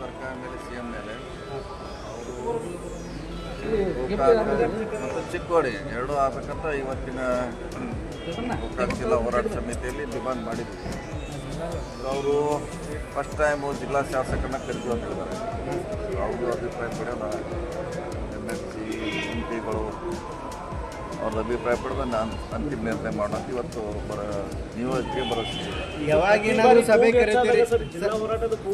ಸರ್ಕಾರ ಮೇಲೆ ಚಿಕ್ಕೋಡಿ, ಎರಡೂ ಆಗಬೇಕಂತ ಇವತ್ತಿನ ಜಿಲ್ಲಾ ಹೋರಾಟ ಸಮಿತಿಯಲ್ಲಿ ಡಿಮಾಂಡ್ ಮಾಡಿದ್ವಿ. ಅವರು ಫಸ್ಟ್ ಟೈಮು ಜಿಲ್ಲಾ ಶಾಸಕರನ್ನ ಕರೆದು ಅಂತಿದ್ದಾರೆ ಅವರು ಅಭಿಪ್ರಾಯ ಪಡೆಯೋಣ. ಅವ್ರ ಅಭಿಪ್ರಾಯ ಪಡೆದು ನಾನು ಅಂತಿಮ ನಿರ್ಣಯ ಮಾಡೋಣ. ಅಂತ ಇವತ್ತು ಬರ ನಿಯೋಜನೆಗೆ ಭರವಸೆ ಯಾವಾಗಿನಾದ್ರೂ ಸಭೆ ಕರೀತೀರಿ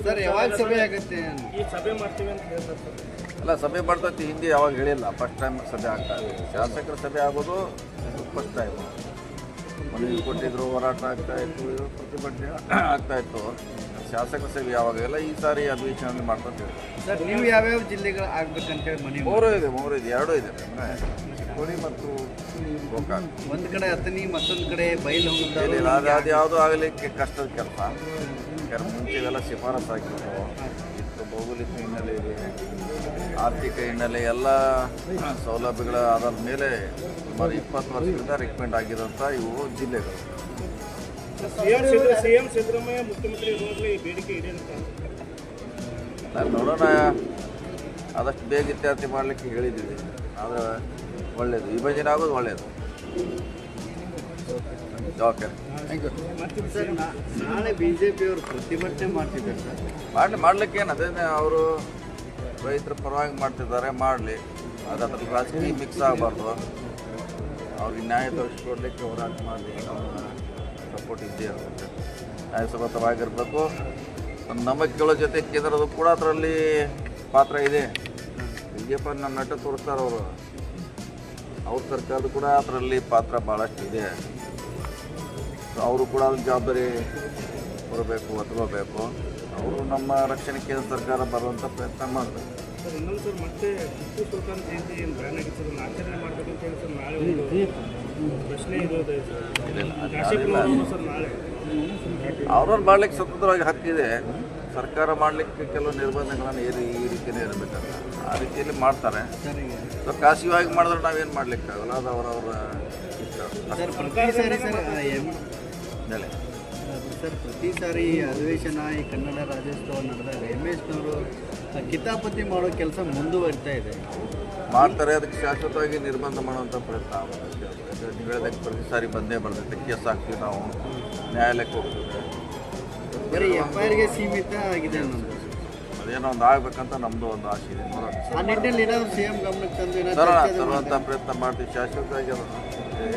ಸರ್ ಯಾವಾಗ ಸಭೆ ಆಗುತ್ತೆ? ಈ ಸಭೆ ಮಾಡ್ತೀವಿ ಅಂತ ಹೇಳ್ತಾರೆ ಅಲ್ಲ ಸಭೆ ಮಾಡ್ತೈತಿ ಹಿಂದೆ ಯಾವಾಗ ಹೇಳಿಲ್ಲ. ಫಸ್ಟ್ ಟೈಮ್ ಸಭೆ ಆಗ್ತಾ ಇದೆ. ಶಾಸಕರ ಸಭೆ ಆಗೋದು ಫಸ್ಟ್ ಟೈಮ್ ಮನವಿ ಕೊಟ್ಟಿದ್ರು ಹೋರಾಟ ಆಗ್ತಾ ಇತ್ತು ಪ್ರತಿಭಟನೆ ಆಗ್ತಾ ಇತ್ತು. ಸೇವೆ ಯಾವಾಗ ಯಾವಾಗೆಲ್ಲ ಈ ಸಾರಿ ಅಧಿವೇಶನ ಮಾಡ್ತಾ ಇದ್ದೀವಿ. ಸರ್ ನೀವು ಯಾವ್ಯಾವ ಜಿಲ್ಲೆಗಳು ಆಗ್ಬೇಕಂತೇಳಿ ಮನೆ ಮೂರು ಇದೆ ಮೂರು ಇದೆ ಎರಡೂ ಇದೆ ಕೋಳಿ ಚಿಕ್ಕೋಡಿ ಮತ್ತು ಗೋಕಾಕ್. ಒಂದ್ ಕಡೆ ಹತ್ತನಿ ಮತ್ತೊಂದು ಕಡೆ ಬಯಲು ಇಲ್ಲ, ಇಲ್ಲ, ಅದು ಅದು ಯಾವುದೂ ಆಗಲಿಕ್ಕೆ ಕಷ್ಟದ ಕೆಲಸ. ಯಾಕಂದ್ರೆ ಮುಂಚೆ ಇವೆಲ್ಲ ಶಿಫಾರಸು ಆಗಿತ್ತು. ಇತ್ತು ಭೌಗೋಳಿಕ ಹಿನ್ನೆಲೆ ಇದೆ. ಆರ್ಥಿಕ ಹಿನ್ನೆಲೆ ಎಲ್ಲ ಸೌಲಭ್ಯಗಳ ಆಧಾರದ ಮೇಲೆ ಸುಮಾರು ಇಪ್ಪತ್ತು ವರ್ಷದಿಂದ ರಿಕಮೆಂಡ್ ಆಗಿರೋಂಥ ಇವು ಜಿಲ್ಲೆಗಳು. ಸಿಎಂ ಸಿದ್ದ ಸಿಎಂ ಸಿದ್ದರಾಮಯ್ಯ ಮುಖ್ಯಮಂತ್ರಿ ಇರುವಾಗಲೇ ಈ ಬೇಡಿಕೆ ಇದೆ ನಾನು ನೋಡೋಣ. ಆದಷ್ಟು ಬೇಗ ಇತ್ಯಾರ್ಥಿ ಮಾಡಲಿಕ್ಕೆ ಹೇಳಿದ್ದೀವಿ. ಆದರೆ ಒಳ್ಳೆಯದು ವಿಭಜನೆ ಆಗೋದು ಒಳ್ಳೆಯದು ಸರ್ ನಾಳೆ ಬಿಜೆಪಿ ಅವರು ಪ್ರತಿಭಟನೆ ಮಾಡ್ತಿದ್ದಾರೆ ಸರ್. ಮಾಡಲಿ ಮಾಡ್ಲಿಕ್ಕೆ ಏನು? ಅದೇ ಅವರು ರೈತರ ಪರವಾಗಿ ಮಾಡ್ತಿದ್ದಾರೆ ಮಾಡಲಿ. ಅದು ಅದ್ರಲ್ಲಿ ರಾಜಕೀಯ ಮಿಕ್ಸ್ ಆಗಬಾರ್ದು. ಅವ್ರಿಗೆ ನ್ಯಾಯ ತೋರಿಸ್ಕೊಡ್ಲಿಕ್ಕೆ ಹೋರಾಟ ಮಾಡಲಿ. ಅವ್ರನ್ನ ಸಪೋರ್ಟ್ ಇದ್ದೇ ಇರುತ್ತೆ. ನ್ಯಾಯಸಮ್ಮತವಾಗಿರಬೇಕು. ನಮ್ಮ ನಂಬಿಕೆಗಳ ಜೊತೆ ಕೇಂದ್ರದ ಕೂಡ ಅದರಲ್ಲಿ ಪಾತ್ರ ಇದೆ. ಬಿ ಜೆ ಪಿ ನಮ್ಮ ನಟ ತೋರಿಸ್ತಾರೆ ಅವರು. ಅವ್ರ ಸರ್ಕಾರದ ಕೂಡ ಅದರಲ್ಲಿ ಪಾತ್ರ ಭಾಳಷ್ಟು ಇದೆ ಸೊ ಅವರು ಕೂಡ ಅಲ್ಲಿ ಜವಾಬ್ದಾರಿ ಬರಬೇಕು ಹೊತ್ಕೋಬೇಕು ಅವರು ನಮ್ಮ ರಕ್ಷಣೆ ಕೇಂದ್ರ ಸರ್ಕಾರ ಬರುವಂಥ ಪ್ರಯತ್ನ ಮಾಡಬೇಕು. ಸರ್ ಇನ್ನೊಂದು ಸರ್ ಮತ್ತೆ ಟಿಪ್ಪು ಸುಲ್ತಾನ್ ಜಯಂತಿ ಏನು ಬ್ಯಾನ್ ಆಗಿತ್ತು? ಅದನ್ನು ಆಚರಣೆ ಮಾಡ್ಬೇಕಂತ ಹೇಳಿ ಸರ್ ನಾಳೆ ಒಂದು ಪ್ರಶ್ನೆ ಇರೋದು ಸರ್. ಶಾಸಕರು ಸರ್ ನಾಳೆ. ಅವ್ರವ್ರು ಮಾಡ್ಲಿಕ್ಕೆ ಸ್ವತಂತ್ರವಾಗಿ ಹಕ್ಕಿದೆ ಸರ್ಕಾರ ಮಾಡಲಿಕ್ಕೆ ಕೆಲವು ನಿರ್ಬಂಧಗಳನ್ನು ಏರಿ ಈ ರೀತಿಯೇ ಇರಬೇಕಲ್ಲ. ಆ ರೀತಿಯಲ್ಲಿ ಮಾಡ್ತಾರೆ. ಸೊ ಖಾಸಗಿಯಾಗಿ ಮಾಡಿದ್ರೆ ನಾವೇನು ಮಾಡಲಿಕ್ಕಾಗಲ್ಲ? ಅದು ಅವರವರ ಇಷ್ಟ. ಸರ್ ಪ್ರತಿ ಸಾರಿ ಪ್ರತಿ ಅಧಿವೇಶನ ಈ ಕನ್ನಡ ರಾಜ್ಯೋತ್ಸವ ನಡೆದಾಗ ಎಂ ಎಸ್ನವರು ಕಿತಾಪತಿ ಮಾಡೋ ಕೆಲಸ ಮುಂದುವರಿತಾ ಇದೆ. ಮಾಡ್ತಾರೆ ಅದಕ್ಕೆ ಶಾಶ್ವತವಾಗಿ ನಿರ್ಬಂಧ ಮಾಡುವಂಥ ಪ್ರಯತ್ನ ನೀವು ಹೇಳಿದಕ್ಕೆ ಪ್ರತಿ ಸಾರಿ ಬಂದೇ ಬರ್ತೈತೆ ಕೇಸ್ ಹಾಕ್ತೀವಿ ನಾವು. ನ್ಯಾಯಾಲಯಕ್ಕೆ ಹೋಗ್ತೀವಿ ಬರೀ ಎಫ್ ಐ ಆರ್ಗೆ ಸೀಮಿತ ಆಗಿದೆ ನಮ್ಮದು ಅದೇನೋ ಒಂದು ಆಗ್ಬೇಕಂತ ನಮ್ಮದು ಒಂದು ಆಸೆ ಇದೆ. ನೋಡೋಣ. ಆ ನಿಟ್ಟಿನಲ್ಲಿ ಏನಾದ್ರು ಸಿ ಎಂ ಗಮನಕ್ಕೆ ತಂದು ಏನಾದ್ರು ತರೋಣ ಚರ್ಚೆ ತರುವಂಥ ಪ್ರಯತ್ನ ಮಾಡ್ತೀವಿ. ಶಾಶ್ವತವಾಗಿ ಅದು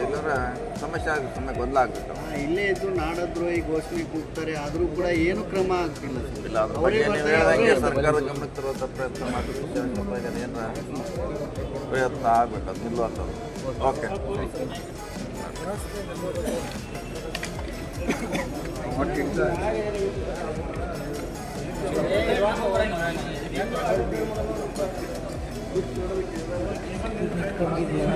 ಇಲ್ಲಂದ್ರೆ ಸಮಸ್ಯೆ ಆಗುತ್ತೆ ಸುಮ್ಮನೆ ಗೊಂದಲ ಆಗ್ಬಿಟ್ಟು ಇಲ್ಲೇ ಇದ್ದು ನಾಡದ್ರೋಹಿ ಘೋಷಣೆ ಕೂಗ್ತಾರೆ ಆದರೂ ಕೂಡ ಏನು ಕ್ರಮ ಆಗ್ತಿಲ್ಲ ಸರ್. ಇಲ್ಲ ಅದ್ರ ಬಗ್ಗೆ ನೀವು ಹೇಳ್ದಂಗೆ ಸರ್ಕಾರದ ಗಮನಕ್ಕೆ ತರುವಂಥ ಪ್ರಯತ್ನ ಮಾಡ್ತೀವಿ. ಶಾಶ್ವತವಾಗಿ ಅದೇನ ಪ್ರಯತ್ನ ಆಗ್ಬೇಕು ಅದು ನಿಲ್ಲುವಂಥದ್ದು. ಓಕೆ. ಹೋಗ್ತಾ ಇದ್ದೀನಿ